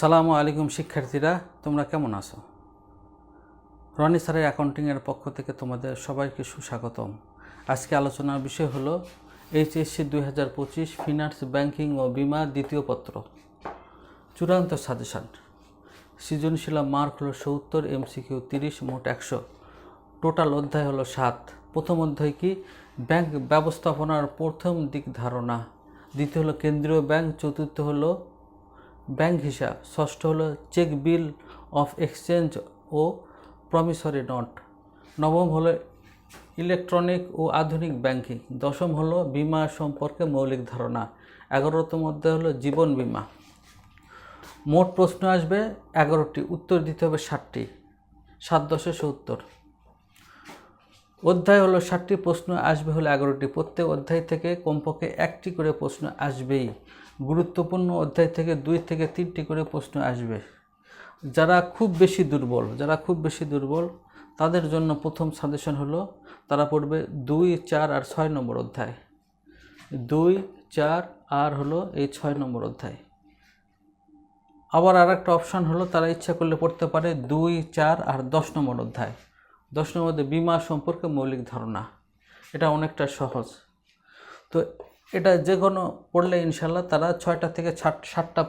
সালামু আলাইকুম শিক্ষার্থীরা, তোমরা কেমন আছো? রনি স্যারের অ্যাকাউন্টিংয়ের পক্ষ থেকে তোমাদের সবাইকে সুস্বাগতম। আজকে আলোচনার বিষয় হলো এইচএসসি দুই হাজার পঁচিশ ফিনান্স, ব্যাংকিং ও বিমা দ্বিতীয় পত্র। চূড়ান্ত সাজেশান। সৃজনশীল মার্ক হলো সত্তর, এমসিকিউ তিরিশ, মোট একশো। টোটাল অধ্যায় হলো সাত। প্রথম অধ্যায় কি? ব্যাংক ব্যবস্থাপনার প্রথম দিক ধারণা। দ্বিতীয় হলো কেন্দ্রীয় ব্যাংক, চতুর্থ হলো ব্যাংক হিসাব, ষষ্ঠ হলো চেক বিল অফ এক্সচেঞ্জ ও প্রমিসরি নোট। নবম হলো ইলেকট্রনিক ও আধুনিক ব্যাংকিং। দশম হলো বিমা সম্পর্কে মৌলিক ধারণা। এগারোতম মধ্যে হলো জীবন বিমা। মোট প্রশ্ন আসবে, এগারোটি, উত্তর দিতে হবে ষাটটি। সাত দশে সত্তর। অধ্যায় হলো ষাটটি প্রশ্ন আসবে হলো এগারোটি। প্রত্যেক অধ্যায় থেকে কমপক্ষে একটি করে প্রশ্ন আসবেই। গুরুত্বপূর্ণ অধ্যায় থেকে দুই থেকে তিনটি করে প্রশ্ন আসবে। যারা খুব বেশি দুর্বল, যারা খুব বেশি দুর্বল, তাদের জন্য প্রথম সাজেশন হলো, তারা পড়বে দুই, চার আর ছয় নম্বর অধ্যায়। দুই, চার আর হলো এই ছয় নম্বর অধ্যায়। আবার আর একটা অপশান হলো, তারা ইচ্ছা করলে পড়তে পারে দুই, চার আর দশ নম্বর অধ্যায়। দশ অধ্যায় বিমা সম্পর্কে মৌলিক ধারণা, এটা অনেকটা সহজ। তো এটা যে কোনো পড়লে ইনশাল্লাহ তারা ছয়টা থেকে ষাট ষাটটা